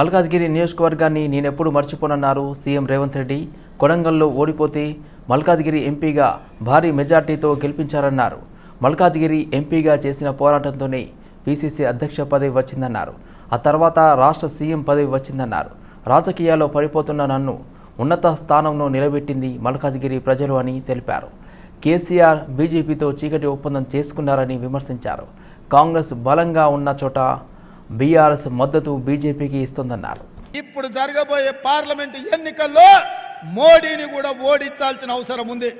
మల్కాజ్గిరి నియోజకవర్గాన్ని నేనెప్పుడు మర్చిపోనన్నారు సీఎం రేవంత్ రెడ్డి. కొడంగల్లో ఓడిపోతే మల్కాజ్గిరి ఎంపీగా భారీ మెజార్టీతో గెలిపించారన్నారు. మల్కాజ్గిరి ఎంపీగా చేసిన పోరాటంతోనే పీసీసీ అధ్యక్ష పదవి వచ్చిందన్నారు. ఆ తర్వాత రాష్ట్ర సీఎం పదవి వచ్చిందన్నారు. రాజకీయాల్లో పడిపోతున్న నన్ను ఉన్నత స్థానంలో నిలబెట్టింది మల్కాజ్గిరి ప్రజలు అని తెలిపారు. కేసీఆర్ బీజేపీతో చీకటి ఒప్పందం చేసుకున్నారని విమర్శించారు. కాంగ్రెస్ బలంగా ఉన్న చోట బీఆర్ఎస్ మద్దతు బీజేపీకి ఇస్తుందన్నారు. ఇప్పుడు జరగబోయే పార్లమెంట్ ఎన్నికల్లో మోడీని కూడా ఓడించాల్సిన అవసరం ఉంది.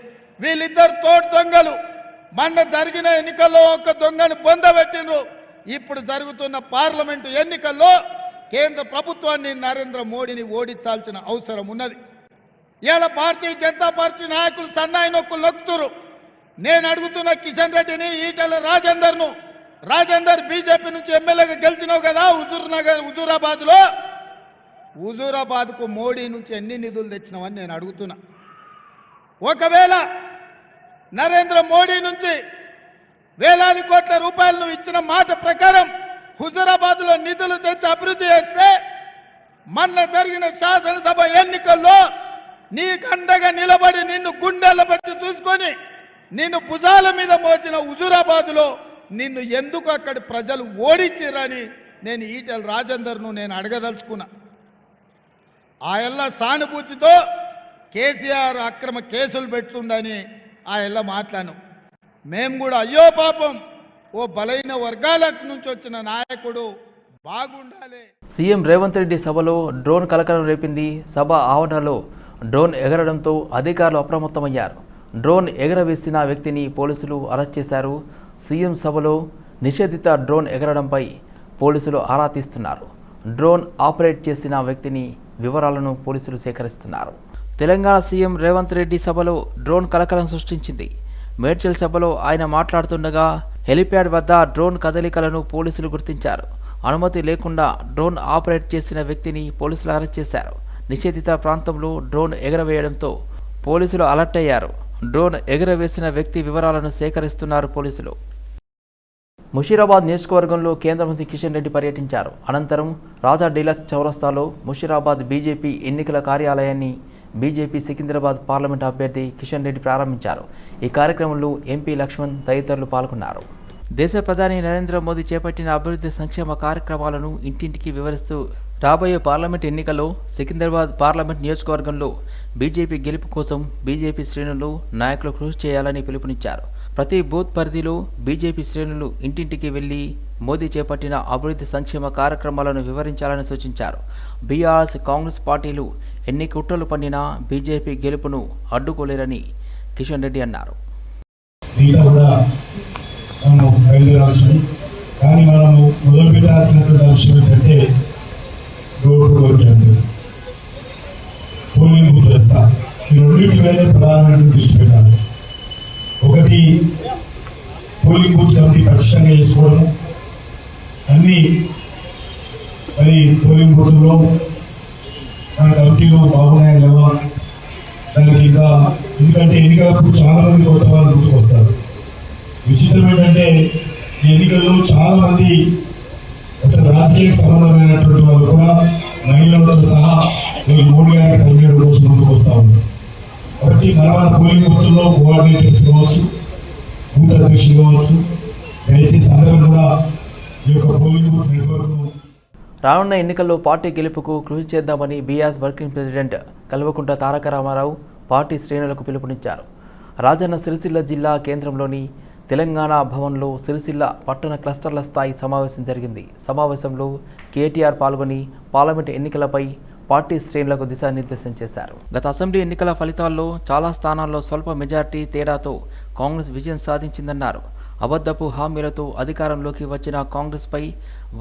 వీళ్ళిద్దరు తోడు దొంగలు. మొన్న జరిగిన ఎన్నికల్లో ఒక దొంగను పొందబెట్టిండ్రు ఇప్పుడు జరుగుతున్న పార్లమెంటు ఎన్నికల్లో కేంద్ర ప్రభుత్వాన్ని నరేంద్ర మోడీని ఓడించాల్సిన అవసరం ఉన్నది. ఇవాళ భారతీయ జనతా పార్టీ నాయకులు సన్నాయి నొక్కులు నొక్కుతురు నేను అడుగుతున్న కిషన్ రెడ్డిని ఈటల రాజేందర్ను రాజేందర్ బీజేపీ నుంచి ఎమ్మెల్యేగా గెలిచినావు కదా హుజూర్ నగర్ హుజూరాబాద్లో హుజూరాబాద్కు మోడీ నుంచి ఎన్ని నిధులు తెచ్చినావని నేను అడుగుతున్నా. ఒకవేళ నరేంద్ర మోడీ నుంచి వేలాది కోట్ల రూపాయలు నువ్వు ఇచ్చిన మాట ప్రకారం హుజూరాబాద్లో నిధులు తెచ్చి అభివృద్ధి చేస్తే మొన్న జరిగిన శాసనసభ ఎన్నికల్లో నీ అండగా నిలబడి నిన్ను గుండెల బట్టి చూసుకొని నిన్ను భుజాల మీద మోచిన హుజూరాబాద్లో నిన్ను ఎందుకు అక్కడి ప్రజలు ఓడించారని నేను ఈటెల రాజేందర్ను నేను అడగదలుచుకున్నా. ఆ ఎల్ల సానుభూతితో కేసీఆర్ అక్రమ కేసులు పెడుతుండని ఆ ఎల్ల మాట్లాను మేము కూడా అయ్యో పాపం ఓ బలైన వర్గాల నుంచి వచ్చిన నాయకుడు బాగుండాలి. సీఎం రేవంత్ రెడ్డి సభలో డ్రోన్ కలకలం రేపింది. సభ ఆవరణలో డ్రోన్ ఎగరడంతో అధికారులు అప్రమత్తమయ్యారు. డ్రోన్ ఎగరవేసిన వ్యక్తిని పోలీసులు అరెస్ట్ చేశారు. సీఎం సభలో నిషేధిత డ్రోన్ ఎగరడంపై పోలీసులు ఆరా తీస్తున్నారు. డ్రోన్ ఆపరేట్ చేసిన వ్యక్తిని వివరాలను పోలీసులు సేకరిస్తున్నారు. తెలంగాణ సీఎం రేవంత్ రెడ్డి సభలో డ్రోన్ కలకలం సృష్టించింది. మేడ్చల్ సభలో ఆయన మాట్లాడుతుండగా హెలిప్యాడ్ వద్ద డ్రోన్ కదలికలను పోలీసులు గుర్తించారు. అనుమతి లేకుండా డ్రోన్ ఆపరేట్ చేసిన వ్యక్తిని పోలీసులు అరెస్ట్ చేశారు. నిషేధిత ప్రాంతంలో డ్రోన్ ఎగరవేయడంతో పోలీసులు అలర్ట్ అయ్యారు. డ్రోన్ ఎగరవేసిన వ్యక్తి వివరాలను సేకరిస్తున్నారు పోలీసులు. ముషీరాబాద్ నియోజకవర్గంలో కేంద్ర మంత్రి కిషన్ రెడ్డి పర్యటించారు. అనంతరం రాజా డీలక్ చౌరస్తాలో ముషీరాబాద్ బీజేపీ ఎన్నికల కార్యాలయాన్ని బీజేపీ సికింద్రాబాద్ పార్లమెంట్ అభ్యర్థి కిషన్ రెడ్డి ప్రారంభించారు. ఈ కార్యక్రమంలో ఎంపీ లక్ష్మణ్ తదితరులు పాల్గొన్నారు. దేశ ప్రధాని నరేంద్ర మోదీ చేపట్టిన అభివృద్ధి సంక్షేమ కార్యక్రమాలను ఇంటింటికి వివరిస్తూ రాబోయే పార్లమెంట్ ఎన్నికల్లో సికింద్రాబాద్ పార్లమెంట్ నియోజకవర్గంలో బీజేపీ గెలుపు కోసం బీజేపీ శ్రేణులు నాయకులు కృషి చేయాలని పిలుపునిచ్చారు. ప్రతి బూత్ పరిధిలో బీజేపీ శ్రేణులు ఇంటింటికి వెళ్ళి మోదీ చేపట్టిన అభివృద్ధి సంక్షేమ కార్యక్రమాలను వివరించాలని సూచించారు. బీఆర్ఎస్ కాంగ్రెస్ పార్టీలు ఎన్ని కుట్రలు పన్నినా బీజేపీ గెలుపును అడ్డుకోలేరని కిషన్ రెడ్డి అన్నారు. కానీ మనము అంశం ఏంటంటే రోడ్డు టు పోలింగ్ బూత్ వ్యవస్థ ఈ రెండింటి మీద ప్రధానమైన దృష్టి పెట్టాలి ఒకటి పోలింగ్ బూత్ కమిటీ పటిష్టంగా చేసుకోవడం అన్ని మరి పోలింగ్ బూత్లో మన కమిటీలో బాగున్నాయా లేవా దానికి ఇంకా ఎందుకంటే ఎన్నికలప్పుడు చాలా మంది కొత్త వాళ్ళు గుర్తుకు వస్తారు విచిత్రం ఏంటంటే ఈ ఎన్నికల్లో చాలా మంది అసలు రాజకీయ సంబంధమైనటువంటి వాళ్ళు కూడా మహిళలతో సహా మీరు మోడీ గారికి పదిహేడు రోజులు ముందుకు వస్తా ఉన్నారు. కాబట్టి మన మన పోలింగ్ బూత్లో కోఆర్డినేటర్స్ కావచ్చు బూత్ అధ్యక్షులు కావచ్చు దయచేసి అందరూ కూడా ఈ యొక్క పోలింగ్ బూత్ నెట్వర్క్ను రానున్న ఎన్నికల్లో పార్టీ గెలుపుకు కృషి చేద్దామని BRS working president Kalvakuntla Taraka Ramarao party శ్రేణులకు పిలుపునిచ్చారు. రాజన్న సిరిసిల్ల జిల్లా కేంద్రంలోని తెలంగాణ భవన్లో సిరిసిల్ల పట్టణ క్లస్టర్ల స్థాయి సమావేశం జరిగింది. సమావేశంలో కేటీఆర్ పాల్గొని పార్లమెంట్ ఎన్నికలపై పార్టీ శ్రేణులకు దిశానిర్దేశం చేశారు. గత అసెంబ్లీ ఎన్నికల ఫలితాల్లో చాలా స్థానాల్లో స్వల్ప మెజార్టీ తేడాతో కాంగ్రెస్ విజయం సాధించిందన్నారు. అబద్ధపు హామీలతో అధికారంలోకి వచ్చిన కాంగ్రెస్పై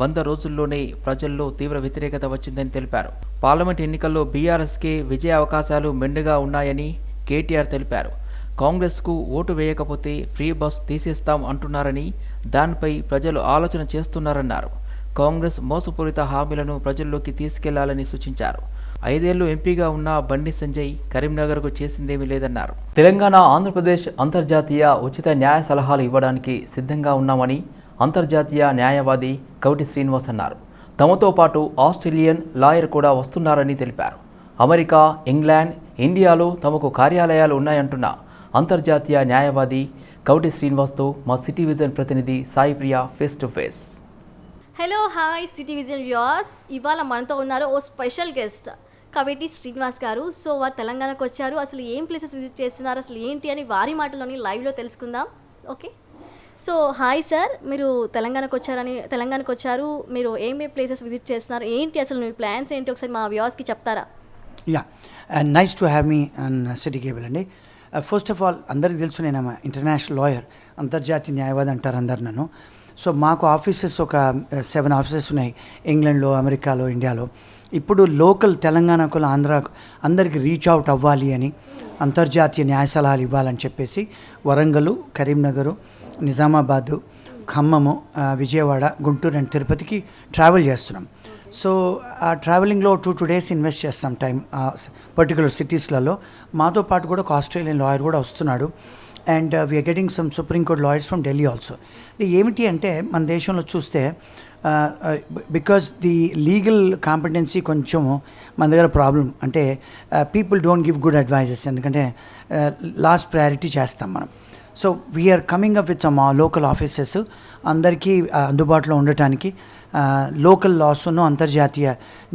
వంద రోజుల్లోనే ప్రజల్లో తీవ్ర వ్యతిరేకత వచ్చిందని తెలిపారు. పార్లమెంట్ ఎన్నికల్లో బీఆర్ఎస్కే విజయ అవకాశాలు మెండుగా ఉన్నాయని కేటీఆర్ తెలిపారు. కాంగ్రెస్కు ఓటు వేయకపోతే ఫ్రీ బస్ తీసేస్తాం అంటున్నారని దానిపై ప్రజలు ఆలోచన చేస్తున్నారన్నారు. కాంగ్రెస్ మోసపూరిత హామీలను ప్రజల్లోకి తీసుకెళ్ళాలని సూచించారు. ఐదేళ్ళు ఎంపీగా ఉన్న బండి సంజయ్ కరీంనగర్కు చేసిందేమీ లేదన్నారు. తెలంగాణ ఆంధ్రప్రదేశ్ అంతర్జాతీయ ఉచిత న్యాయ సలహాలు ఇవ్వడానికి సిద్ధంగా ఉన్నామని అంతర్జాతీయ న్యాయవాది కౌటి శ్రీనివాస్ అన్నారు. తమతో పాటు ఆస్ట్రేలియన్ లాయర్ కూడా వస్తున్నారని తెలిపారు. అమెరికా ఇంగ్లాండ్ ఇండియాలో తమకు కార్యాలయాలు ఉన్నాయంటున్న అంతర్జాతీయ న్యాయవాది కౌటి శ్రీనివాస్తో మా సిటీ విజన్ ప్రతినిధి Sai Priya face to face hello hi city vision viewers ఇవాళ మనతో ఉన్నారు ఓ స్పెషల్ గెస్ట్ కవేటి శ్రీనివాస్ గారు. సో వారు తెలంగాణకు వచ్చారు. అసలు ఏం ప్లేసెస్ విజిట్ చేస్తున్నారు? అసలు ఏంటి అని వారి మాటలోని లైవ్లో తెలుసుకుందాం. ఓకే సో హాయ్ సార్ మీరు తెలంగాణకు వచ్చారని తెలంగాణకు వచ్చారు. మీరు ఏమేమి ప్లేసెస్ విజిట్ చేస్తున్నారు? ఏంటి అసలు మీ ప్లాన్స్ ఏంటి? ఒకసారి మా వ్యూవర్స్కి చెప్తారా? Yeah and nice to have me and city cable అండి. ఫస్ట్ ఆఫ్ ఆల్ అందరికీ తెలుసు నేను ఇంటర్నేషనల్ లాయర్ అంతర్జాతీయ న్యాయవాది అంటారు అందరు నన్ను. సో మాకు ఆఫీసెస్ ఒక uh, సెవెన్ ఆఫీసెస్ ఉన్నాయి ఇంగ్లాండ్లో అమెరికాలో ఇండియాలో ఇప్పుడు లోకల్ తెలంగాణకు ఆంధ్ర అందరికి రీచ్ అవుట్ అవ్వాలి అని అంతర్జాతీయ న్యాయ సలహాలు ఇవ్వాలని చెప్పేసి వరంగల్ కరీంనగరు నిజామాబాదు ఖమ్మము uh, విజయవాడ గుంటూరు అండ్ తిరుపతికి ట్రావెల్ చేస్తున్నాం. సో ఆ ట్రావెలింగ్లో టూ టూ డేస్ ఇన్వెస్ట్ చేస్తాం టైం పర్టికులర్ సిటీస్లలో. మాతో పాటు కూడా ఒక ఆస్ట్రేలియన్ లాయర్ కూడా వస్తున్నాడు. And we're getting some supreme court lawyers from Delhi also ఏమిటి అంటే మన దేశంలో చూస్తే బికాస్ ది లీగల్ కాంపిటెన్సీ కొంచెం మన దగ్గర ప్రాబ్లం అంటే people don't give good advises ఎందుకంటే uh, లాస్ట్ ప్రయారిటీ చేస్తాం మనం. So we're coming up with some local offices అందరికీ uh, అందుబాటులో ఉండటానికి లోకల్ లాస్ను అంతర్జాతీయ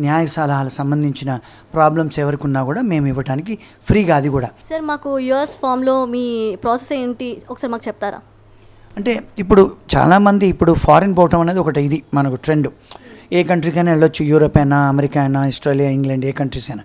న్యాయ సలహాలకు సంబంధించిన ప్రాబ్లమ్స్ ఎవరికి ఉన్నా కూడా మేము ఇవ్వడానికి ఫ్రీగా అది కూడా. సార్ మాకు యుఎస్ ఫామ్లో మీ ప్రాసెస్ ఏంటి? ఒకసారి మాకు చెప్తారా? అంటే ఇప్పుడు చాలామంది ఇప్పుడు ఫారిన్ పోవటం అనేది ఒకటి ఇది మనకు ట్రెండ్ ఏ కంట్రీకైనా వెళ్ళొచ్చు యూరోప్ అయినా అమెరికా అయినా ఆస్ట్రేలియా ఇంగ్లాండ్ ఏ కంట్రీస్ అయినా.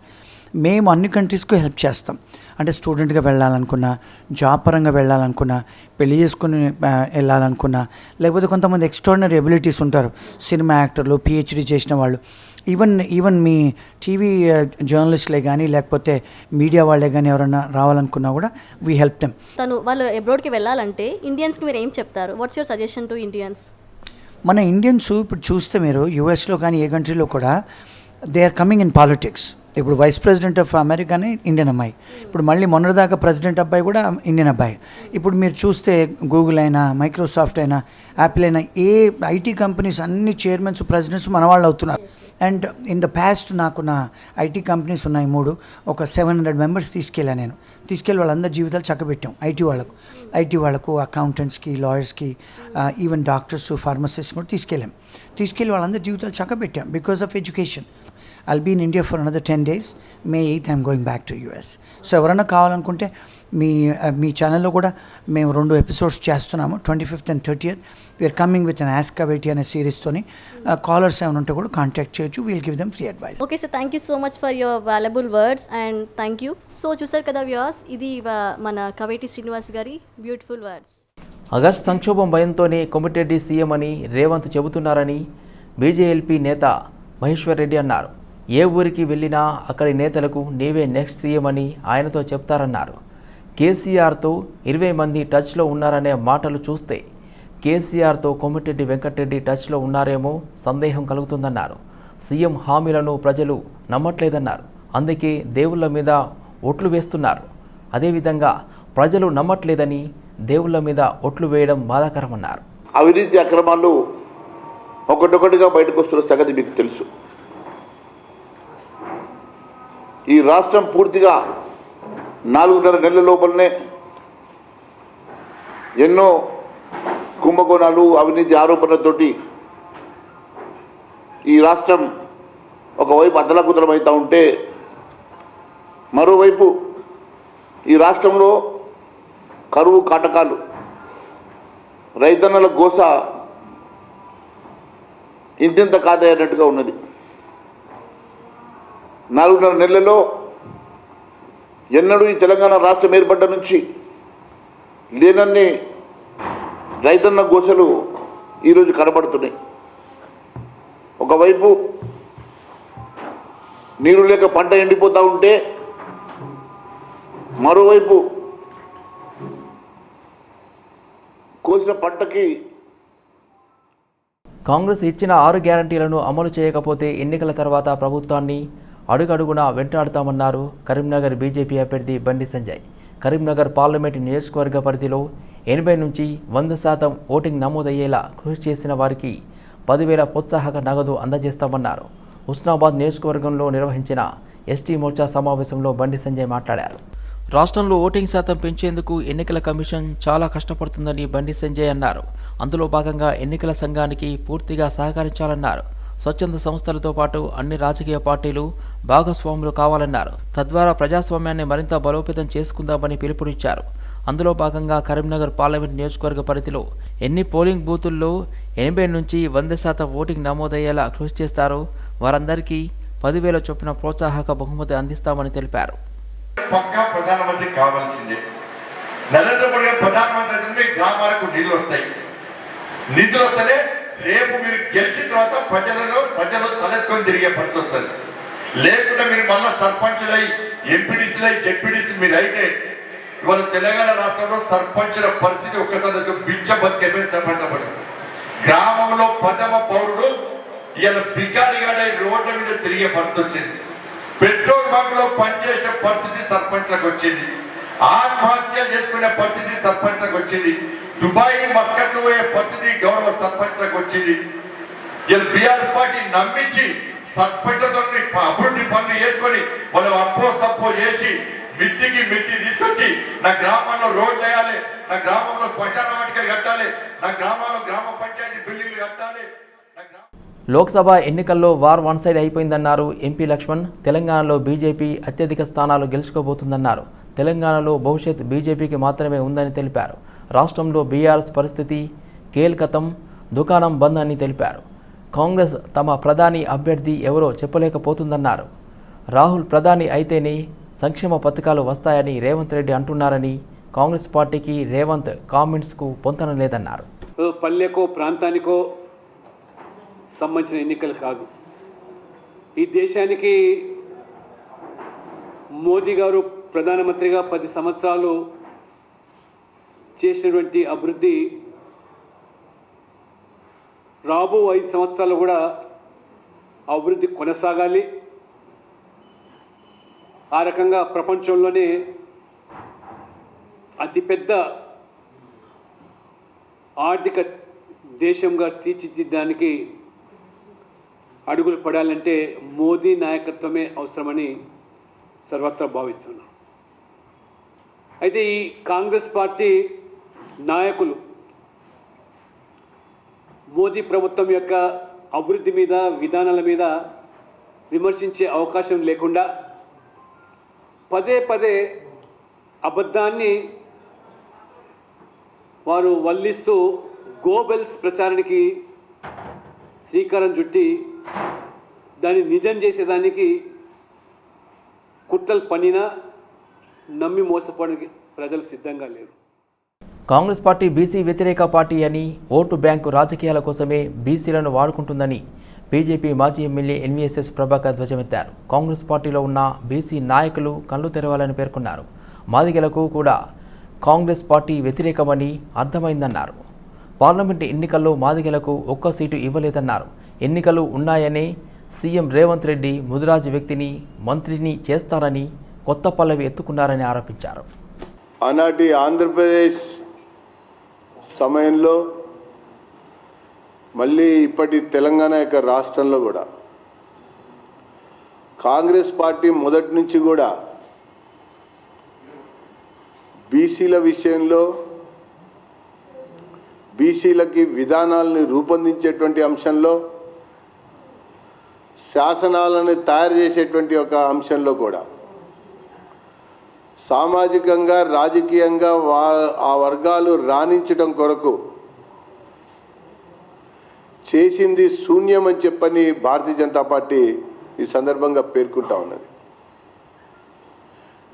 మేము అన్ని కంట్రీస్కు హెల్ప్ చేస్తాం. అంటే స్టూడెంట్గా వెళ్ళాలనుకున్నా జాబ్ పరంగా వెళ్ళాలనుకున్నా పెళ్ళి చేసుకుని వెళ్ళాలనుకున్నా లేకపోతే కొంతమంది ఎక్స్ట్రాడినరీ ఎబిలిటీస్ ఉంటారు. సినిమా యాక్టర్లు పిహెచ్డి చేసిన వాళ్ళు. ఈవెన్ ఈవెన్ మీ టీవీ జర్నలిస్ట్లే కానీ లేకపోతే మీడియా వాళ్ళే కానీ ఎవరైనా రావాలనుకున్నా కూడా వీ హెల్ప్ దెమ్. తను వాళ్ళు అబ్రాడ్కి వెళ్ళాలంటే ఇండియన్స్కి మీరు ఏం చెప్తారు? What's your suggestion to Indians మన ఇండియన్స్ ఇప్పుడు చూస్తే మీరు యూఎస్లో కానీ ఏ కంట్రీలో కూడా they are coming in politics ఇప్పుడు వైస్ ప్రెసిడెంట్ ఆఫ్ అమెరికానే ఇండియన్ అమ్మాయి. ఇప్పుడు మళ్ళీ మొన్నటిదాకా ప్రెసిడెంట్ అబ్బాయి కూడా ఇండియన్ అబ్బాయి. ఇప్పుడు మీరు చూస్తే గూగుల్ అయినా మైక్రోసాఫ్ట్ అయినా యాపిల్ అయినా ఏ ఐటీ కంపెనీస్ అన్ని చైర్మన్స్ ప్రెసిడెంట్స్ మన వాళ్ళు అవుతున్నారు. అండ్ ఇన్ ద పాస్ట్ నాకు నా ఐటీ కంపెనీస్ ఉన్నాయి మూడు. ఒక సెవెన్ హండ్రెడ్ మెంబర్స్ తీసుకెళ్ళాను నేను. తీసుకెళ్ళి వాళ్ళందరి జీవితాలు చక్కబెట్టాం. ఐటీ వాళ్ళకు. ఐటీ వాళ్ళకు అకౌంటెంట్స్కి లాయర్స్కి ఈవెన్ డాక్టర్స్ ఫార్మసిస్ట్ కూడా తీసుకెళ్ళాం. తీసుకెళ్ళి వాళ్ళందరి జీవితాలు చక్కబెట్టాం. Because of education I'll be in India for another ten days May eighth I'm going back to US so ఎవరైనా కావాలనుకుంటే మీ uh, మీ ఛానల్లో కూడా మేము రెండు ఎపిసోడ్స్ చేస్తున్నాము. Twenty fifth and thirtieth we're coming with అన్ యాస్కా వెయిటీ అనే సిరీస్తోని కాలర్స్ ఏమైనా ఉంటే కూడా కాంటాక్ట్ చేయొచ్చు. We'll give them free advice okay sir thank you so much for your valuable words and thank you so చూసారు కదా వ్యూస్ ఇది ఇవ- మన కవేటి శ్రీనివాస్ గారి బ్యూటిఫుల్ వర్డ్స్ ఆగస్టు సంక్షోభం భయంతోనే కొమిటెడ్డి సీఎం అని రేవంత్ చెబుతున్నారని బీజేఎల్పీ నేత మహేశ్వర్ రెడ్డి అన్నారు. ఏ ఊరికి వెళ్ళినా అక్కడి నేతలకు నీవే నెక్స్ట్ సీఎం అని ఆయనతో చెప్తారన్నారు. కేసీఆర్తో ఇరవై మంది టచ్లో ఉన్నారనే మాటలు చూస్తే కేసీఆర్తో కొమ్మిరెడ్డి వెంకటరెడ్డి టచ్లో ఉన్నారేమో సందేహం కలుగుతుందన్నారు. సీఎం హామీలను ప్రజలు నమ్మట్లేదన్నారు. అందుకే దేవుళ్ళ మీద ఒట్లు వేస్తున్నారు. అదేవిధంగా ప్రజలు నమ్మట్లేదని దేవుళ్ళ మీద ఒట్లు వేయడం బాధాకరమన్నారు. అవినీతి అక్రమాలు ఒకటొకటిగా బయటకు వస్తున్న సంగతి మీకు తెలుసు. ఈ రాష్ట్రం పూర్తిగా నాలుగున్నర నెలల లోపలనే ఎన్నో కుంభకోణాలు అవినీతి ఆరోపణలతోటి ఈ రాష్ట్రం ఒకవైపు అతలకుతలం ఉంటే మరోవైపు ఈ రాష్ట్రంలో కరువు కాటకాలు రైతన్నల గోస ఇంతింత కాదయ్యేటట్టుగా ఉన్నది. నాలుగున్నర నెలలలో ఎన్నడూ ఈ తెలంగాణ రాష్ట్రం ఏర్పడ్డ నుంచి లేనన్ని రైతన్న గోసలు ఈరోజు కనబడుతున్నాయి. ఒకవైపు నీరు లేక పంట ఎండిపోతూ ఉంటే మరోవైపు కోసిన పంటకి కాంగ్రెస్ ఇచ్చిన ఆరు గ్యారంటీలను అమలు చేయకపోతే ఎన్నికల తర్వాత ప్రభుత్వాన్ని అడుగడుగునా వెంటాడుతామన్నారు. కరీంనగర్ బీజేపీ అభ్యర్థి బండి సంజయ్. కరీంనగర్ పార్లమెంటు నియోజకవర్గ పరిధిలో ఎనభై నుంచి వంద శాతం ఓటింగ్ నమోదయ్యేలా కృషి చేసిన వారికి పదివేల ప్రోత్సాహక నగదు అందజేస్తామన్నారు. హుస్నాబాద్ నియోజకవర్గంలో నిర్వహించిన ఎస్టీ మోర్చా సమావేశంలో బండి సంజయ్ మాట్లాడారు. రాష్ట్రంలో ఓటింగ్ శాతం పెంచేందుకు ఎన్నికల కమిషన్ చాలా కష్టపడుతుందని బండి సంజయ్ అన్నారు. అందులో భాగంగా ఎన్నికల సంఘానికి పూర్తిగా సహకరించాలన్నారు. స్వచ్ఛంద సంస్థలతో పాటు అన్ని రాజకీయ పార్టీలు భాగస్వాములు కావాలన్నారు. తద్వారా ప్రజాస్వామ్యాన్ని మరింత బలోపేతం చేసుకుందామని పిలుపునిచ్చారు. అందులో భాగంగా కరీంనగర్ పార్లమెంట్ నియోజకవర్గ పరిధిలో ఎన్ని పోలింగ్ బూతుల్లో ఎనభై నుంచి వంద శాతం ఓటింగ్ నమోదయ్యేలా కృషి చేస్తారో? వారందరికీ పదివేల చొప్పున ప్రోత్సాహక బహుమతి అందిస్తామని తెలిపారు. పక్కా ప్రధానమంత్రి కావాల్సిందే. నరేంద్ర మోడీ గారు ప్రధానమంత్రి గ్రామాలకు నిధులు వస్తాయి. నిధులు వస్తేనే రేపు మీరు గెలిచిన తర్వాత ప్రజలలో ప్రజలు తలెత్తుకొని తిరిగే పరిస్థితి వస్తుంది. లేకుండా మీరు మళ్ళా సర్పంచులై ఎంపీడీసీలై జెడ్పీడీసీ మీరు అయితే ఇవాళ తెలంగాణ రాష్ట్రంలో సర్పంచుల పరిస్థితి ఒక్కసారి బిచ్చ బతికైపోయింది సర్పంచుల పరిస్థితి. గ్రామంలో ప్రథమ పౌరుడు ఇవాళ బికారిగాడై రోడ్ల మీద తిరిగే పరిస్థితి వచ్చింది. పెట్రోల్ బంక్లో పనిచేసే పరిస్థితి సర్పంచ్లకు వచ్చింది. ఆత్మహత్యలు చేసుకునే పరిస్థితి సర్పంచ్లకు వచ్చింది. దుబాయ్ మస్కట్లు పోయే పరిస్థితి గౌరవ సర్పంచ్లకు వచ్చింది? ఇలా బీఆర్ఎస్ పార్టీ నమ్మించి సర్పంచ్లతో అభివృద్ధి పనులు చేసుకొని వాళ్ళు అప్పో సప్పో చేసి మిత్తికి మిత్తి తీసుకొచ్చి నా గ్రామంలో రోడ్లు వేయాలి నా గ్రామంలో శ్మశాన వాటికలు కట్టాలి నా గ్రామంలో గ్రామ పంచాయతీ బిల్డింగ్లు కట్టాలి లోక్సభ ఎన్నికల్లో వార్ వన్ సైడ్ అయిపోయిందన్నారు ఎంపీ లక్ష్మణ్. తెలంగాణలో బీజేపీ అత్యధిక స్థానాలు గెలుచుకోబోతుందన్నారు. తెలంగాణలో భవిష్యత్ బీజేపీకి మాత్రమే ఉందని తెలిపారు. రాష్ట్రంలో బీఆర్ఎస్ పరిస్థితి కేల్కతం దుకాణం బంద్ అని తెలిపారు. కాంగ్రెస్ తమ ప్రధాని అభ్యర్థి ఎవరో చెప్పలేకపోతుందన్నారు. రాహుల్ ప్రధాని అయితేనే సంక్షేమ పథకాలు వస్తాయని రేవంత్ రెడ్డి అంటున్నారని కాంగ్రెస్ పార్టీకి రేవంత్ కామెంట్స్కు పొంతన లేదన్నారు పల్లెకో ప్రాంతానికో సంబంధించిన ఎన్నికలు కాదు. ఈ దేశానికి మోదీ గారు ప్రధానమంత్రిగా పది సంవత్సరాలు చేసినటువంటి అభివృద్ధి రాబో ఐదు సంవత్సరాలు కూడా అభివృద్ధి కొనసాగాలి. ఆ రకంగా ప్రపంచంలోనే అతిపెద్ద ఆర్థిక దేశంగా తీర్చిదిద్దడానికి అడుగులు పడాలంటే మోదీ నాయకత్వమే అవసరమని సర్వత్రా భావిస్తున్నాను అయితే ఈ కాంగ్రెస్ పార్టీ నాయకులు. మోదీ ప్రభుత్వం యొక్క అభివృద్ధి మీద విధానాల మీద విమర్శించే అవకాశం లేకుండా పదే పదే అబద్ధాన్ని వారు వల్లిస్తూ గోబెల్స్ ప్రచారానికి శ్రీకారం చుట్టి దాన్ని నిజం చేసేదానికి కుట్రలు పనినా నమ్మి మోసపోవడానికి ప్రజలు సిద్ధంగా లేరు. కాంగ్రెస్ పార్టీ బీసీ వ్యతిరేక పార్టీ అని ఓటు బ్యాంకు రాజకీయాల కోసమే బీసీలను వాడుకుంటుందని బీజేపీ మాజీ ఎమ్మెల్యే ఎన్వీఎస్ఎస్ ప్రభాకర్ ధ్వజమెత్తారు. కాంగ్రెస్ పార్టీలో ఉన్న బీసీ నాయకులు కళ్ళు తెరవాలని పేర్కొన్నారు. మాదిగలకు కూడా కాంగ్రెస్ పార్టీ వ్యతిరేకమని అర్థమైందన్నారు. పార్లమెంటు ఎన్నికల్లో మాదిగలకు ఒక్క సీటు ఇవ్వలేదన్నారు. ఎన్నికలు ఉన్నాయనే సీఎం రేవంత్ రెడ్డి ముదిరాజు వ్యక్తిని మంత్రిని చేస్తారని కొత్త పల్లవి ఎత్తుకున్నారని ఆరోపించారు. ఆనాటి ఆంధ్రప్రదేశ్ సమయంలో మళ్ళీ ఇప్పటి తెలంగాణ యొక్క రాష్ట్రంలో కూడా కాంగ్రెస్ పార్టీ మొదటి నుంచి కూడా బీసీల విషయంలో బీసీలకి విధానాలని రూపొందించేటువంటి అంశంలో శాసనాలను తయారు చేసేటువంటి ఒక అంశంలో కూడా సామాజికంగా రాజకీయంగా వా ఆ వర్గాలు రాణించడం కొరకు చేసింది శూన్యం అని చెప్పని భారతీయ జనతా పార్టీ ఈ సందర్భంగా పేర్కొంటా ఉన్నది.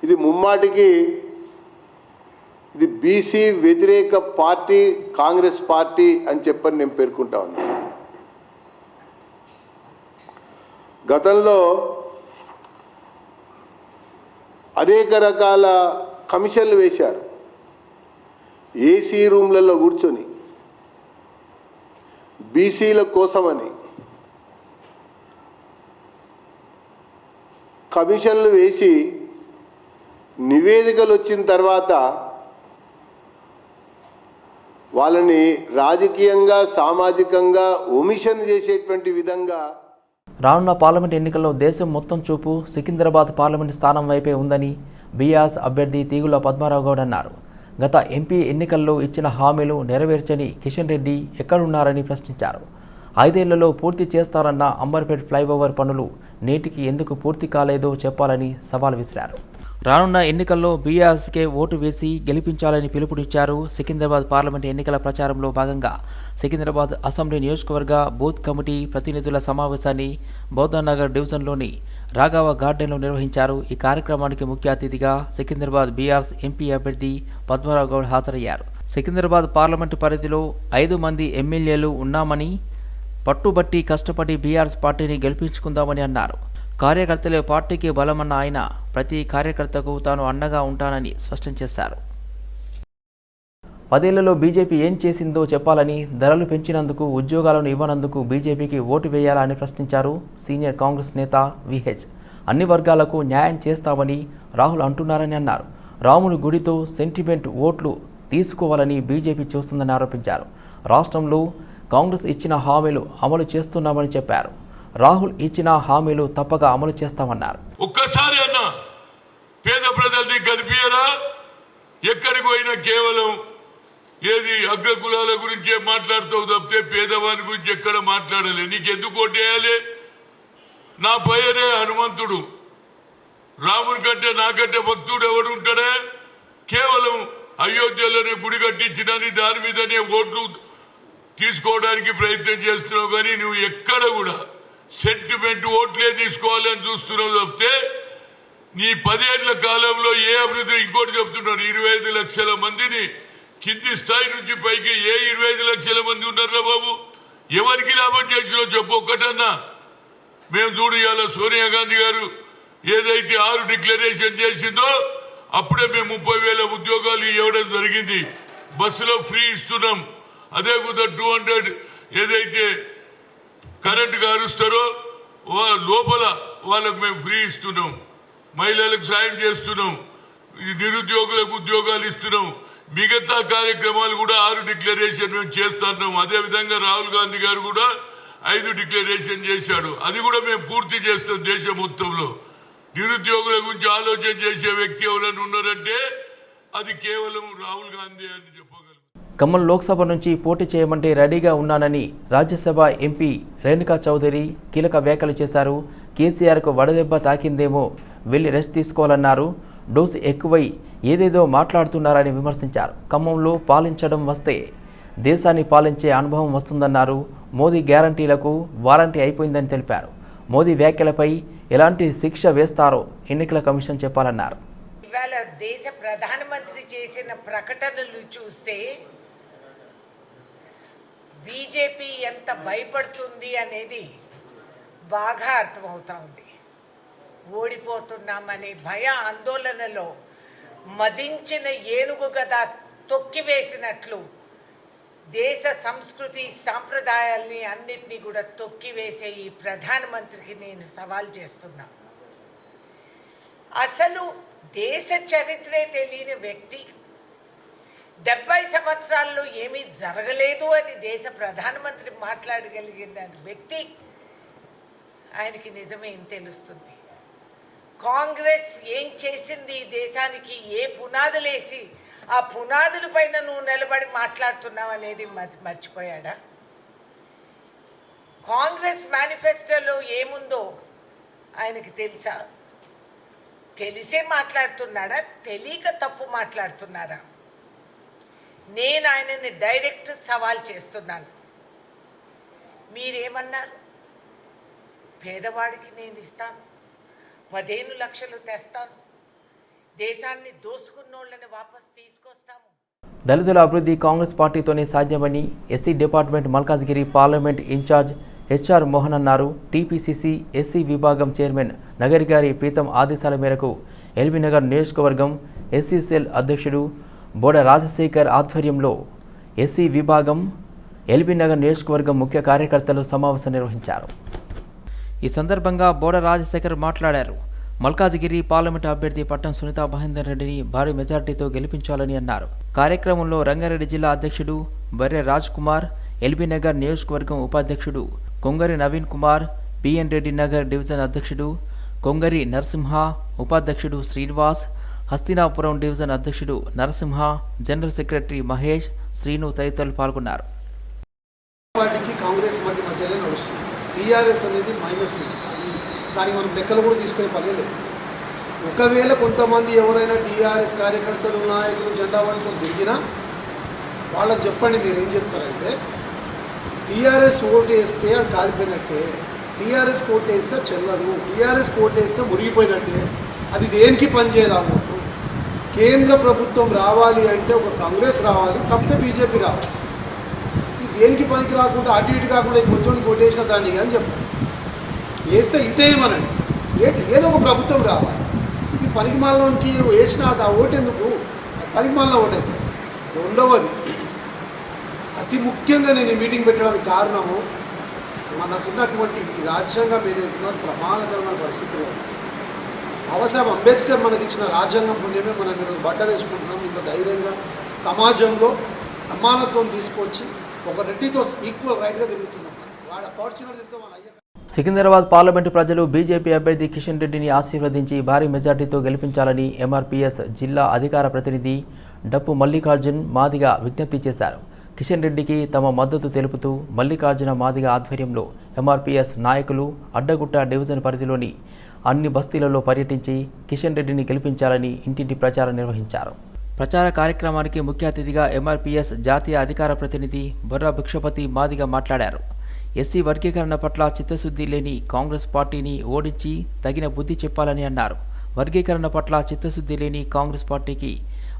ఇది ముమ్మాటికి ఇది బీసీ వ్యతిరేక పార్టీ కాంగ్రెస్ పార్టీ అని చెప్పని నేను పేర్కొంటా ఉన్నాను. గతంలో అనేక రకాల కమిషన్లు వేశారు. ఏసీ రూమ్లలో కూర్చొని బీసీల కోసమని కమిషన్లు వేసి నివేదికలు వచ్చిన తర్వాత వాళ్ళని రాజకీయంగా సామాజికంగా ఒమిషన్ చేసేటువంటి విధంగా రానున్న పార్లమెంట్ ఎన్నికల్లో దేశం మొత్తం చూపు సికింద్రాబాద్ పార్లమెంట్ స్థానం వైపే ఉందని బీఆర్ఎస్ అభ్యర్థి తీగుల పద్మారావు గౌడ్ అన్నారు. గత ఎంపీ ఎన్నికల్లో ఇచ్చిన హామీలు నెరవేర్చని కిషన్ రెడ్డి ఎక్కడున్నారని ప్రశ్నించారు. ఐదేళ్ళలో పూర్తి చేస్తారన్న అంబర్పేట్ ఫ్లైఓవర్ పనులు నేటికి ఎందుకు పూర్తి కాలేదో చెప్పాలని సవాల్ విసిరారు. రానున్న ఎన్నికల్లో బీఆర్ఎస్కే ఓటు వేసి గెలిపించాలని పిలుపునిచ్చారు సికింద్రాబాద్ పార్లమెంట్ ఎన్నికల ప్రచారంలో భాగంగా. సికింద్రాబాద్ అసెంబ్లీ నియోజకవర్గ బూత్ కమిటీ ప్రతినిధుల సమావేశాన్ని బౌద్ధనగర్ డివిజన్లోని రాఘవ గార్డెన్లో నిర్వహించారు. ఈ కార్యక్రమానికి ముఖ్య అతిథిగా సికింద్రాబాద్ బీఆర్ఎస్ ఎంపీ అభ్యర్థి పద్మరావు గౌడ్ హాజరయ్యారు. సికింద్రాబాద్ పార్లమెంటు పరిధిలో ఐదు మంది ఎమ్మెల్యేలు ఉన్నామని పట్టుబట్టి కష్టపడి బీఆర్ఎస్ పార్టీని గెలిపించుకుందామని అన్నారు. కార్యకర్తలే పార్టీకి బలమన్న ఆయన ప్రతి కార్యకర్తకు తాను అండగా ఉంటానని స్పష్టం చేశారు. పదేళ్ళలో బీజేపీ ఏం చేసిందో చెప్పాలని ధరలు పెంచినందుకు ఉద్యోగాలను ఇవ్వనందుకు బీజేపీకి ఓటు వేయాలని ప్రశ్నించారు సీనియర్ కాంగ్రెస్ నేత విహెచ్ అన్ని వర్గాలకు న్యాయం చేస్తామని రాహుల్ అంటున్నారని అన్నారు. రాముని గుడితో సెంటిమెంట్ ఓట్లు తీసుకోవాలని బీజేపీ చూస్తుందని ఆరోపించారు. రాష్ట్రంలో కాంగ్రెస్ ఇచ్చిన హామీలు అమలు చేస్తున్నామని చెప్పారు. రాహుల్ ఇచ్చిన హామీలు తప్పక అమలు చేస్తామన్నారు. ఒక్కసారి అన్న పేద ప్రజల్ని కనిపించరా ఎక్కడికి పోయినా కేవలం ఏది అగ్ర కులాల గురించే మాట్లాడుతావు తప్పితే పేదవాని గురించి ఎక్కడ మాట్లాడలే. నీకెందుకు ఓటేయాలి నా పేరే హనుమంతుడు. రాముని కంటే నాకంటే భక్తుడు ఎవడు ఉంటాడే కేవలం అయోధ్యలోనే గుడి కట్టించినని దాని మీదనే ఓట్లు తీసుకోవడానికి ప్రయత్నం చేస్తున్నావు కానీ నువ్వు ఎక్కడ కూడా సెంటిమెంట్ ఓట్లే తీసుకోవాలని చూస్తున్నావు చెప్తే నీ పదేళ్ళ కాలంలో ఏ అభివృద్ధి ఇంకోటి చెప్తున్నారు ఇరవై ఐదు లక్షల మందిని కింది స్థాయి నుంచి పైకి ఏ ఇరవై ఐదు లక్షల మంది ఉన్నారా బాబు? ఎవరికి లాభం చేసినో చెప్పు ఒక్కటన్నా. మేము చూడు ఇవాళ సోనియా గాంధీ గారు ఏదైతే ఆరు డిక్లరేషన్ చేసిందో అప్పుడే మేము ముప్పై వేల ఉద్యోగాలు ఇవ్వడం జరిగింది. బస్సులో ఫ్రీ ఇస్తున్నాం. అదే కుదర టూ హండ్రెడ్ ఏదైతే కరెంట్ కారుస్తారో వా- లోపల వాళ్ళకు మేము ఫ్రీ ఇస్తున్నాం. మహిళలకు సాయం చేస్తున్నాం. ఈ నిరుద్యోగులకు ఉద్యోగాలు ఇస్తున్నాం. మిగతా కార్యక్రమాలు కూడా ఆరు డిక్లరేషన్ మేము చేస్తున్నాం అదే విధంగా రాహుల్ గాంధీ గారు కూడా ఐదు డిక్లరేషన్ చేశాడు. అది కూడా మేము పూర్తి చేస్తాం దేశం మొత్తంలో. నిరుద్యోగుల గురించి ఆలోచన చేసే వ్యక్తి ఎవరైనా ఉన్నారంటే అది కేవలం రాహుల్ గాంధీ అని చెప్పగలం ఖమ్మం లోక్సభ నుంచి పోటీ చేయమంటే రెడీగా ఉన్నానని రాజ్యసభ ఎంపీ రేణుకా చౌదరి కీలక వ్యాఖ్యలు చేశారు. కేసీఆర్కు వడదెబ్బ తాకిందేమో వెళ్ళి రెస్ట్ తీసుకోవాలన్నారు. డోసు ఎక్కువై ఏదేదో మాట్లాడుతున్నారని విమర్శించారు. ఖమ్మంలో పాలించడం వస్తే దేశాన్ని పాలించే అనుభవం వస్తుందన్నారు. మోదీ గ్యారంటీలకు వారంటీ అయిపోయిందని తెలిపారు. మోదీ వ్యాఖ్యలపై ఎలాంటి శిక్ష వేస్తారో ఎన్నికల కమిషన్ చెప్పాలన్నారు. ఇవాళ దేశ ప్రధానమంత్రి చేసిన ప్రకటనలు చూస్తే బీజేపీ ఎంత భయపడుతుంది అనేది బాగా అర్థమవుతా ఉంది. ఓడిపోతున్నామనే భయ ఆందోళనలో మదించిన ఏనుగు గద తొక్కివేసినట్లు దేశ సంస్కృతి సాంప్రదాయాల్ని అన్నిటినీ కూడా తొక్కివేసే ఈ ప్రధానమంత్రికి నేను సవాల్ చేస్తున్నా. అసలు దేశ చరిత్రే తెలియని వ్యక్తి డెబ్బై సంవత్సరాల్లో ఏమీ జరగలేదు అని దేశ ప్రధానమంత్రి మాట్లాడగలిగిన వ్యక్తి ఆయనకి నిజమేం తెలుస్తుంది. కాంగ్రెస్ ఏం చేసింది ఈ దేశానికి? ఏ పునాదులేసి ఆ పునాదుల పైన నువ్వు నిలబడి మాట్లాడుతున్నావు అనేది మర్చిపోయాడా? కాంగ్రెస్ మేనిఫెస్టోలో ఏముందో ఆయనకి తెలుసా? తెలిసే మాట్లాడుతున్నాడా? తెలియక తప్పు మాట్లాడుతున్నారా నేను ఆయనని డైరెక్ట్ సవాల్ చేస్తున్నాను. మీరేమన్నారు? పేదవాడికి నేను ఇస్తాను. పదిహేను లక్షలు తెస్తాను. దేశాన్ని దోసుకున్నోళ్ళని వాపస్ తీసుకొస్తాము. దళితుల అభివృద్ధి కాంగ్రెస్ పార్టీతోనే సాధ్యమని SC department Malkajgiri parliament incharge HR Mohan అన్నారు. టీపీసీసీ ఎస్సీ విభాగం చైర్మన్ నగరిగారి ప్రీతం ఆదేశాల మేరకు ఎల్బీనగర్ నియోజకవర్గం ఎస్సీ సెల్ అధ్యక్షుడు బోడ రాజశేఖర్ ఆధ్వర్యంలో ఎస్సీ విభాగం ఎల్బీనగర్ నియోజకవర్గం ముఖ్య కార్యకర్తలు సమావేశం నిర్వహించారు. ఈ సందర్భంగా బోడ రాజశేఖర్ మాట్లాడారు. మల్కాజిగిరి పార్లమెంటు అభ్యర్థి పట్టం సునీత మహేందర్ రెడ్డిని భారీ మెజార్టీతో గెలిపించాలని అన్నారు. కార్యక్రమంలో రంగారెడ్డి జిల్లా అధ్యక్షుడు బర్రె రాజ్ కుమార్ ఎల్బీనగర్ నియోజకవర్గం ఉపాధ్యక్షుడు కొంగరి నవీన్ కుమార్ బిఎన్ రెడ్డి నగర్ డివిజన్ అధ్యక్షుడు కొంగరి నరసింహ ఉపాధ్యక్షుడు శ్రీనివాస్ హస్తినాపురం డివిజన్ అధ్యక్షుడు నరసింహ జనరల్ సెక్రటరీ మహేష్ శ్రీను తదితరులు పాల్గొన్నారు. పార్టీకి కాంగ్రెస్ పార్టీ మధ్యలో నడుస్తుంది. టీఆర్ఎస్ అనేది మైనస్ ఉంది. దానికి మనం లెక్కలు కూడా తీసుకునే పని లేదు. ఒకవేళ కొంతమంది ఎవరైనా టీఆర్ఎస్ కార్యకర్తలు నాయకులు జెండా పట్టుకొని దిగినా వాళ్ళకి చెప్పండి మీరు ఏం చెప్తారంటే టీఆర్ఎస్ ఓటు వేస్తే అది కాలిపోయినట్టే టీఆర్ఎస్ ఓటు వేస్తే చెల్లదు టీఆర్ఎస్ ఓటు వేస్తే మురిగిపోయినట్టే అది దేనికి పనిచేయదు ఆ ఓటు? కేంద్ర ప్రభుత్వం రావాలి అంటే ఒక కాంగ్రెస్ రావాలి తప్పితే బీజేపీ రావాలి. ఇది దేనికి పనికి రాకుండా అటు ఇటు కాకుండా కొంచెం కొట్టేసిన దాన్ని కానీ చెప్పండి వేస్తే ఇటేయమనండి ఏంటి? ఏదో ఒక ప్రభుత్వం రావాలి. ఈ పనికి మాలలోనికి వేసిన ఆ ఓటు ఎందుకు? అది పనికి మాలిన ఓటు. అవుతుంది రెండవది అతి ముఖ్యంగా నేను ఈ మీటింగ్ పెట్టడానికి కారణము మనకున్నటువంటి రాజ్యాంగం ఏదైతుందో ప్రమాదకరమైన పరిస్థితుల్లో ఉంది. బాబాసాహెబ్ అంబేద్కర్ మనకి ఇచ్చిన రాజ్యాంగం పుణ్యమే మనం ఈరోజు బట్టలు వేసుకుంటున్నాం. ఇంత ధైర్యంగా సమాజంలో సమానత్వం తీసుకొచ్చి ఒక రెడ్డితో ఈక్వల్ రైట్గా తిరుగుతున్నాం. వాడు ఫార్చునర్ తిరుగుతాం మన అయ్య సికింద్రాబాద్ పార్లమెంటు ప్రజలు బీజేపీ అభ్యర్థి కిషన్ రెడ్డిని ఆశీర్వదించి భారీ మెజార్టీతో గెలిపించాలని ఎంఆర్పీఎస్ జిల్లా అధికార ప్రతినిధి డప్పు మల్లికార్జున్ మాదిగా విజ్ఞప్తి చేశారు. కిషన్ రెడ్డికి తమ మద్దతు తెలుపుతూ మల్లికార్జున మాదిగ ఆధ్వర్యంలో ఎంఆర్పీఎస్ నాయకులు అడ్డగుట్ట డివిజన్ పరిధిలోని అన్ని బస్తీలలో పర్యటించి కిషన్ రెడ్డిని గెలిపించాలని ఇంటింటి ప్రచారం నిర్వహించారు. ప్రచార కార్యక్రమానికి ముఖ్య అతిథిగా ఎంఆర్పీఎస్ జాతీయ అధికార ప్రతినిధి బొర్రా భిక్షపతి మాదిగ మాట్లాడారు. ఎస్సీ వర్గీకరణ పట్ల చిత్తశుద్ధి లేని కాంగ్రెస్ పార్టీని ఓడించి తగిన బుద్ధి చెప్పాలని అన్నారు. వర్గీకరణ పట్ల చిత్తశుద్ధి లేని కాంగ్రెస్ పార్టీకి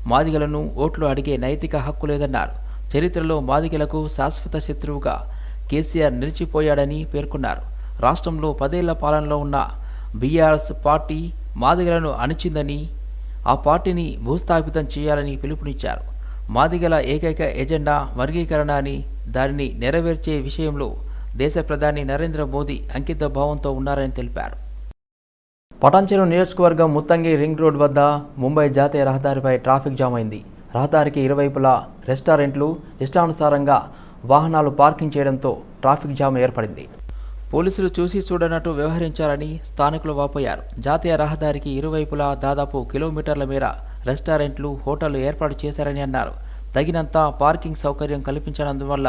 మాదిగలను ఓట్లు అడిగే నైతిక హక్కు లేదన్నారు. చరిత్రలో మాదిగలకు శాశ్వత శత్రువుగా కేసీఆర్ నిలిచిపోయాడని పేర్కొన్నారు. రాష్ట్రంలో పదేళ్ళ పాలనలో ఉన్న బీఆర్ఎస్ పార్టీ మాదిగలను అణిచిందని ఆ పార్టీని భూస్థాపితం చేయాలని పిలుపునిచ్చారు. మాదిగల ఏకైక ఎజెండా వర్గీకరణ అని దానిని నెరవేర్చే విషయంలో దేశ ప్రధాని నరేంద్ర మోదీ అంకిత భావంతో ఉన్నారని తెలిపారు. పటాన్చెరు నియోజకవర్గం ముత్తంగి రింగ్ రోడ్ వద్ద ముంబై జాతీయ రహదారిపై ట్రాఫిక్ జామ్ అయింది. రహదారికి ఇరువైపులా రెస్టారెంట్లు ఇష్టానుసారంగా వాహనాలు పార్కింగ్ చేయడంతో ట్రాఫిక్ జామ్ ఏర్పడింది. పోలీసులు చూసి చూడనట్టు వ్యవహరించారని స్థానికులు వాపోయారు. జాతీయ రహదారికి ఇరువైపులా దాదాపు కిలోమీటర్ల మేర రెస్టారెంట్లు హోటళ్ళు ఏర్పాటు చేశారని అన్నారు. తగినంత పార్కింగ్ సౌకర్యం కల్పించనందువల్ల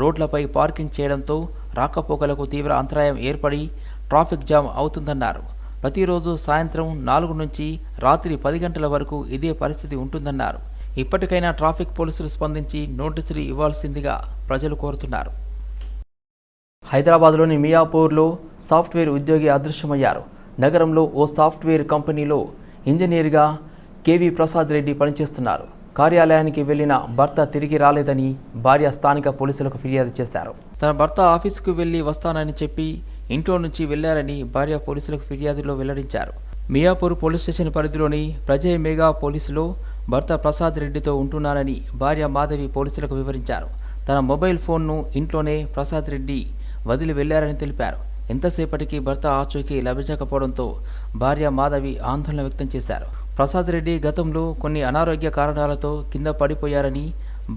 రోడ్లపై పార్కింగ్ చేయడంతో రాకపోకలకు తీవ్ర అంతరాయం ఏర్పడి ట్రాఫిక్ జామ్ అవుతుందన్నారు. ప్రతిరోజు సాయంత్రం నాలుగు నుంచి రాత్రి పది గంటల వరకు ఇదే పరిస్థితి ఉంటుందన్నారు. ఇప్పటికైనా ట్రాఫిక్ పోలీసులు స్పందించి నోటీసులు ఇవ్వాల్సిందిగా ప్రజలు కోరుతున్నారు. హైదరాబాద్లోని మియాపూర్లో సాఫ్ట్వేర్ ఉద్యోగి అదృశ్యమయ్యారు. నగరంలో ఓ సాఫ్ట్వేర్ కంపెనీలో ఇంజనీర్గా కేవీ ప్రసాద్ రెడ్డి పనిచేస్తున్నారు. కార్యాలయానికి వెళ్ళిన భర్త తిరిగి రాలేదని భార్య స్థానిక పోలీసులకు ఫిర్యాదు చేశారు. తన భర్త ఆఫీసుకు వెళ్ళి వస్తానని చెప్పి ఇంట్లో నుంచి వెళ్ళారని భార్య పోలీసులకు ఫిర్యాదులో వెల్లడించారు. మియాపూర్ పోలీస్ స్టేషన్ పరిధిలోని ప్రజయ్ మేఘా పోలీసులో భర్త ప్రసాద్ రెడ్డితో ఉంటున్నారని భార్య మాధవి పోలీసులకు వివరించారు. తన మొబైల్ ఫోన్ను ఇంట్లోనే ప్రసాద్ రెడ్డి వదిలి వెళ్ళారని తెలిపారు. ఎంతసేపటికి భర్త ఆచూకీ లభించకపోవడంతో భార్య మాధవి ఆందోళన వ్యక్తం చేశారు. ప్రసాద్ రెడ్డి గతంలో కొన్ని అనారోగ్య కారణాలతో కింద పడిపోయారని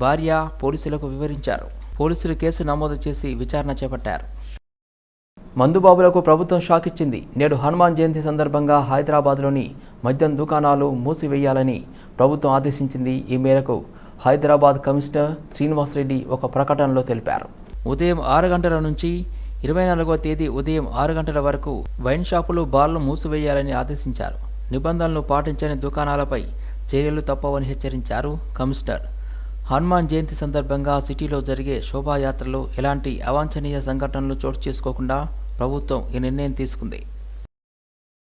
భార్య పోలీసులకు వివరించారు. పోలీసులు కేసు నమోదు చేసి విచారణ చేపట్టారు. మందుబాబులకు ప్రభుత్వం షాక్ ఇచ్చింది. నేడు హనుమాన్ జయంతి సందర్భంగా హైదరాబాద్లోని మద్యం దుకాణాలు మూసివేయాలని ప్రభుత్వం ఆదేశించింది. ఈ మేరకు హైదరాబాద్ కమిషనర్ శ్రీనివాసరెడ్డి ఒక ప్రకటనలో తెలిపారు. ఉదయం ఆరు గంటల నుంచి ఇరవై నాలుగవ తేదీ ఉదయం ఆరు గంటల వరకు వైన్ షాపులు బార్లు మూసివేయాలని ఆదేశించారు. నిబంధనలు పాటించని దుకాణాలపై చర్యలు తప్పవని హెచ్చరించారు కమిషనర్. హనుమాన్ జయంతి సందర్భంగా సిటీలో జరిగే శోభాయాత్రలో ఎలాంటి అవాంఛనీయ సంఘటనలు చోటు చేసుకోకుండా ప్రభుత్వం ఈ నిర్ణయం తీసుకుంది.